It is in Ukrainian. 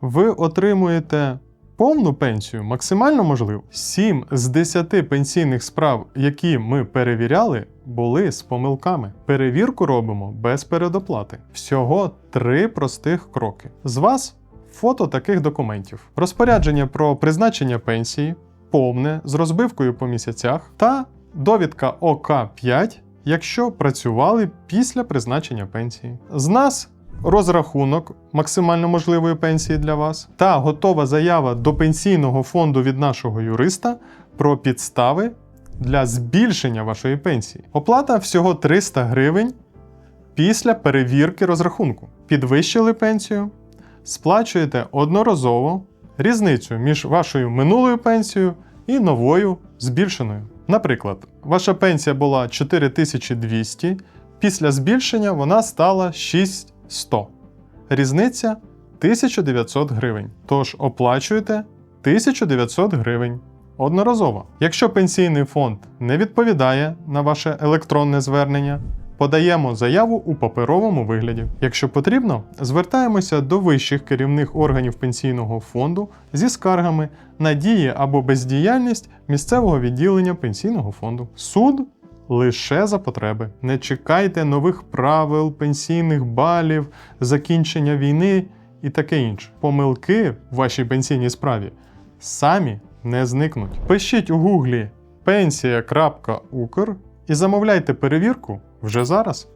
ви отримуєте повну пенсію максимально можливо. 7 з 10 пенсійних справ, які ми перевіряли, були з помилками. Перевірку робимо без передоплати. Всього три простих кроки. З вас фото таких документів: розпорядження про призначення пенсії, повне з розбивкою по місяцях та довідка ОК5, якщо працювали після призначення пенсії. З нас розрахунок максимально можливої пенсії для вас та готова заява до пенсійного фонду від нашого юриста про підстави для збільшення вашої пенсії. Оплата всього 300 гривень після перевірки розрахунку. Підвищили пенсію, сплачуєте одноразово різницю між вашою минулою пенсією і новою збільшеною. Наприклад, ваша пенсія була 4200, після збільшення вона стала 6100. Різниця 1900 гривень. Тож оплачуєте 1900 гривень одноразово. Якщо пенсійний фонд не відповідає на ваше електронне звернення, подаємо заяву у паперовому вигляді. Якщо потрібно, звертаємося до вищих керівних органів пенсійного фонду зі скаргами на дії або бездіяльність місцевого відділення пенсійного фонду. Суд лише за потреби. Не чекайте нових правил, пенсійних балів, закінчення війни і таке інше. Помилки в вашій пенсійній справі самі не зникнуть. Пишіть у гуглі пенсія.укр і замовляйте перевірку вже зараз.